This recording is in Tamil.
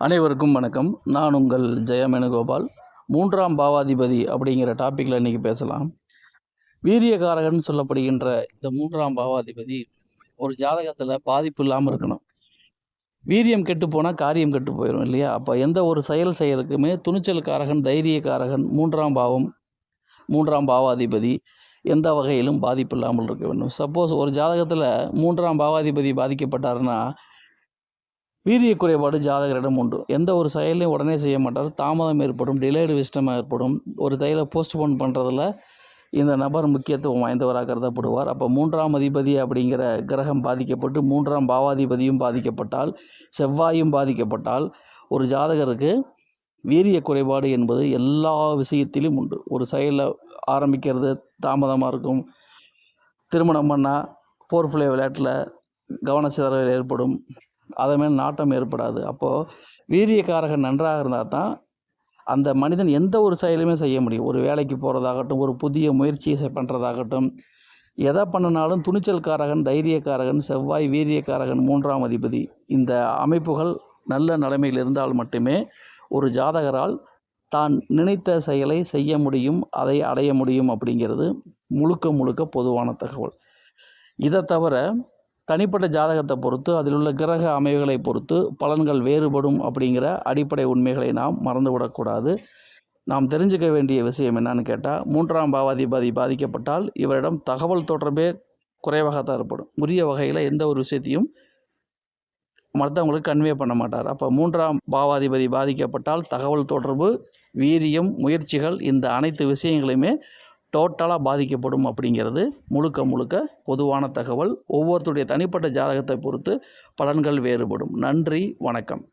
அனைவருக்கும் வணக்கம். நான் உங்கள் ஜெயமேனுகோபால் மூன்றாம் பாவாதிபதி அப்படிங்கிற டாப்பிக்கில் இன்றைக்கி பேசலாம். வீரியகாரகன் சொல்லப்படுகின்ற இந்த மூன்றாம் பாவாதிபதி ஒரு ஜாதகத்தில் பாதிப்பு இல்லாமல் இருக்கணும். வீரியம் கெட்டு போனால் காரியம் கெட்டு போயிடும் இல்லையா? அப்போ எந்த ஒரு செயல் செயலுக்குமே துணிச்சல்காரகன் தைரியக்காரகன் மூன்றாம் பாவம் மூன்றாம் பாவாதிபதி எந்த வகையிலும் பாதிப்பு இல்லாமல் இருக்க வேண்டும். சப்போஸ் ஒரு ஜாதகத்தில் மூன்றாம் பாவாதிபதி பாதிக்கப்பட்டாருன்னா வீரிய குறைபாடு ஜாதகரிடம் உண்டு. எந்த ஒரு செயலையும் உடனே செய்ய மாட்டார் தாமதம் ஏற்படும் டிலேடு விஷ்டமாக ஏற்படும். ஒரு தையில போஸ்ட்போன் பண்ணுறதுல இந்த நபர் முக்கியத்துவம் வாய்ந்தவராக கருதப்படுவார் அப்போ மூன்றாம் அதிபதி அப்படிங்கிற கிரகம் பாதிக்கப்பட்டு மூன்றாம் பாவாதிபதியும் பாதிக்கப்பட்டால் செவ்வாயும் பாதிக்கப்பட்டால் ஒரு ஜாதகருக்கு வீரிய குறைபாடு என்பது எல்லா விஷயத்திலும் உண்டு. ஒரு செயலில் ஆரம்பிக்கிறது தாமதமாக இருக்கும். திருமணம் பண்ணால் போர் பிளே விளையாட்டில் கவனச்சிதறல் ஏற்படும். அதை மேல் நாட்டம் ஏற்படாது. அப்போது வீரியக்காரகன் நன்றாக இருந்தால் தான் அந்த மனிதன் எந்த ஒரு செயலுமே செய்ய முடியும். ஒரு வேலைக்கு போகிறதாகட்டும் ஒரு புதிய முயற்சியை பண்ணுறதாகட்டும் எதை பண்ணினாலும் துணிச்சல்காரகன் தைரியக்காரகன் செவ்வாய் வீரியக்காரகன் மூன்றாம் அதிபதி. இந்த அமைப்புகள் நல்ல நிலைமையில் இருந்தால் மட்டுமே ஒரு ஜாதகரால் தான் நினைத்த செயலை செய்ய முடியும் அதை அடைய முடியும் அப்படிங்கிறது முழுக்க முழுக்க பொதுவான தகவல். இதை தவிர தனிப்பட்ட ஜாதகத்தை பொறுத்து அதில் உள்ள கிரக அமைவுகளை பொறுத்து பலன்கள் வேறுபடும் அப்படிங்கிற அடிப்படை உண்மைகளை நாம் மறந்துவிடக்கூடாது. நாம் தெரிஞ்சுக்க வேண்டிய விஷயம் என்னன்னு கேட்டால் மூன்றாம் பாவாதிபதி பாதிக்கப்பட்டால் இவரிடம் தகவல் தொடர்பே குறைவாகத்தான் ஏற்படும். உரிய வகையில் எந்த ஒரு விஷயத்தையும் மற்றவங்களுக்கு கன்வே பண்ண மாட்டார். அப்போ மூன்றாம் பாவாதிபதி பாதிக்கப்பட்டால் தகவல் தொடர்பு வீரியம் முயற்சிகள் இந்த அனைத்து விஷயங்களையுமே டோட்டலாக பாதிக்கப்படும் அப்படிங்கிறது முழுக்க முழுக்க பொதுவான தகவல். ஒவ்வொருத்தருடைய தனிப்பட்ட ஜாதகத்தை பொறுத்து பலன்கள் வேறுபடும். நன்றி வணக்கம்.